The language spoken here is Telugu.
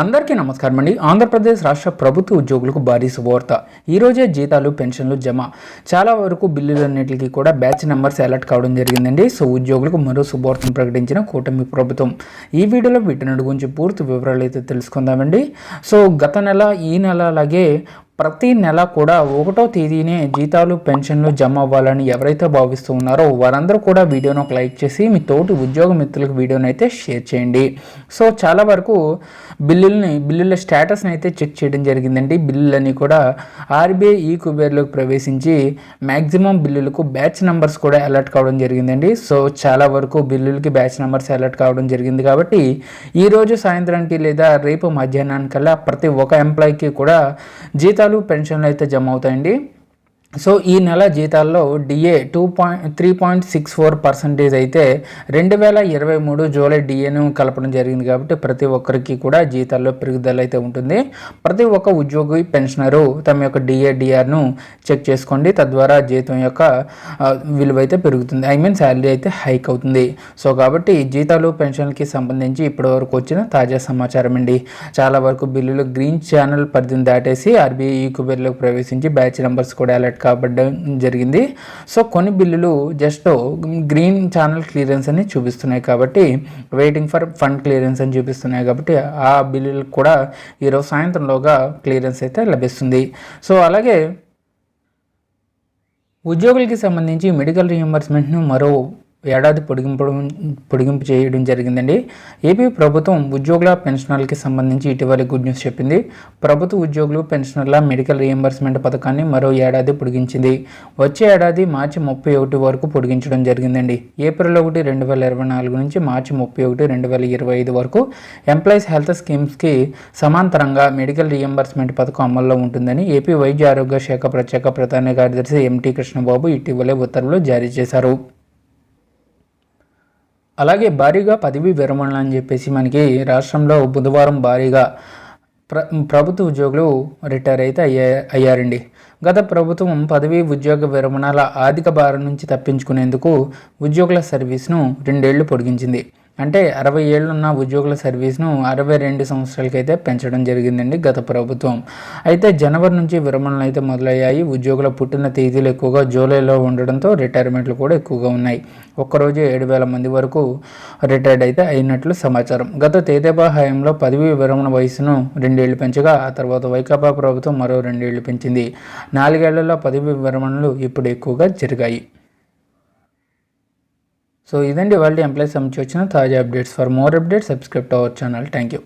అందరికీ నమస్కారం అండి. ఆంధ్రప్రదేశ్ రాష్ట్ర ప్రభుత్వ ఉద్యోగులకు భారీ శుభవార్త ఈరోజే జీతాలు పెన్షన్లు జమ. చాలా వరకు బిల్లులన్నింటికి కూడా బ్యాచ్ నెంబర్స్ అలర్ట్ కావడం జరిగిందండి. సో ఉద్యోగులకు మరో శుభవార్తను ప్రకటించిన కూటమి ప్రభుత్వం. ఈ వీడియోలో వీటిని గురించి పూర్తి వివరాలు అయితే తెలుసుకుందామండి. సో గత నెల ఈ నెల అలాగే ప్రతి నెల కూడా ఒకటో తేదీనే జీతాలు పెన్షన్లు జమ అవ్వాలని ఎవరైతే భావిస్తూ ఉన్నారో వారందరూ కూడా వీడియోను ఒక లైక్ చేసి మీ తోటి ఉద్యోగ మిత్రులకు వీడియోని అయితే షేర్ చేయండి. సో చాలా వరకు బిల్లుల్ని బిల్లుల స్టేటస్ని అయితే చెక్ చేయడం జరిగిందండి. బిల్లులన్నీ కూడా ఆర్బీఐ ఈ కుబేర్లోకి ప్రవేశించి మ్యాక్సిమం బిల్లులకు బ్యాచ్ నెంబర్స్ కూడా అలర్ట్ కావడం జరిగిందండి. సో చాలా వరకు బిల్లులకి బ్యాచ్ నెంబర్స్ అలర్ట్ కావడం జరిగింది కాబట్టి ఈరోజు సాయంత్రానికి లేదా రేపు మధ్యాహ్నానికల్లా ప్రతి ఒక్క ఎంప్లాయీకి కూడా జీతాలు పెన్షన్లు అయితే జమ అవుతాయండి. సో ఈ నెల జీతాల్లో DA two point three point six four percentage అయితే రెండు వేల ఇరవై మూడు జూలై డిఏను కలపడం జరిగింది కాబట్టి ప్రతి ఒక్కరికి కూడా జీతాల్లో పెరుగుదల అయితే ఉంటుంది. ప్రతి ఒక్క ఉద్యోగి పెన్షనరు తమ యొక్క డిఏ డిఆర్ను చెక్ చేసుకోండి. తద్వారా జీతం యొక్క విలువ అయితే పెరుగుతుంది. ఐ మీన్ శాలరీ అయితే హైక్ అవుతుంది. సో కాబట్టి జీతాలు పెన్షన్కి సంబంధించి ఇప్పటి వరకు వచ్చిన తాజా సమాచారం అండి. చాలా వరకు బిల్లులు గ్రీన్ ఛానల్ పరిధిని దాటేసి ఆర్బీఐ ఈ ప్రవేశించి బ్యాచ్ నెంబర్స్ కూడా అలర్ట్ కాబడ్డం జరిగింది. సో కొన్ని బిల్లులు జస్ట్ గ్రీన్ ఛానల్ క్లియరెన్స్ అని చూపిస్తున్నాయి కాబట్టి వెయిటింగ్ ఫర్ ఫండ్ క్లియరెన్స్ అని చూపిస్తున్నాయి కాబట్టి ఆ బిల్లులకు కూడా ఈరోజు సాయంత్రంలోగా క్లియరెన్స్ అయితే లభిస్తుంది. సో అలాగే ఉద్యోగులకి సంబంధించి మెడికల్ రియంబర్స్మెంట్ను మరో ఏడాది పొడిగింపడం పొడిగింపు చేయడం జరిగిందండి. ఏపీ ప్రభుత్వం ఉద్యోగుల పెన్షనర్లకి సంబంధించి ఇటీవల గుడ్ న్యూస్ చెప్పింది. ప్రభుత్వ ఉద్యోగులు పెన్షనర్ల మెడికల్ రియంబర్స్మెంట్ పథకాన్ని మరో ఏడాది పొడిగించింది. వచ్చే ఏడాది మార్చి ముప్పై ఒకటి వరకు పొడిగించడం జరిగిందండి. ఏప్రిల్ ఒకటి రెండు వేల ఇరవై నాలుగు నుంచి మార్చి ముప్పై ఒకటి రెండు వేల ఇరవై ఐదు వరకు ఎంప్లాయీస్ హెల్త్ స్కీమ్స్కి సమాంతరంగా మెడికల్ రియంబర్స్మెంట్ పథకం అమల్లో ఉంటుందని ఏపీ వైద్య ఆరోగ్య శాఖ ప్రత్యేక ప్రధాన కార్యదర్శి ఎంటీ కృష్ణబాబు ఇటీవలే ఉత్తర్వులు జారీ చేశారు. అలాగే భారీగా పదవి విరమణ అని చెప్పేసి మనకి రాష్ట్రంలో బుధవారం భారీగా ప్ర ప్రభుత్వ ఉద్యోగులు రిటైర్ అయితే అయ్యా అయ్యారండి. గత ప్రభుత్వం పదవి ఉద్యోగ విరమణల ఆర్థిక భారం నుంచి తప్పించుకునేందుకు ఉద్యోగుల సర్వీస్ను రెండేళ్ళు పొడిగించింది. అంటే అరవై ఏళ్ళున్న ఉద్యోగుల సర్వీస్ను అరవై రెండు సంవత్సరాలకైతే పెంచడం జరిగిందండి గత ప్రభుత్వం. అయితే జనవరి నుంచి విరమణలు అయితే మొదలయ్యాయి. ఉద్యోగుల పుట్టిన తేదీలు ఎక్కువగా జూలైలో ఉండడంతో రిటైర్మెంట్లు కూడా ఎక్కువగా ఉన్నాయి. ఒక్కరోజు ఏడు వేల మంది వరకు రిటైర్డ్ అయితే అయినట్లు సమాచారం. గత తేదేపా హయాంలో పదవి విరమణ వయసును రెండేళ్ళు పెంచగా ఆ తర్వాత వైకాపా ప్రభుత్వం మరో రెండేళ్ళు పెంచింది. నాలుగేళ్ళలో పదవి విరమణలు ఇప్పుడు ఎక్కువగా జరిగాయి. సో ఇదండి వాళ్ళ ఎంప్లాయీస్ సంబంధించి వచ్చిన తాజా updates for more updates subscribe our channel thank you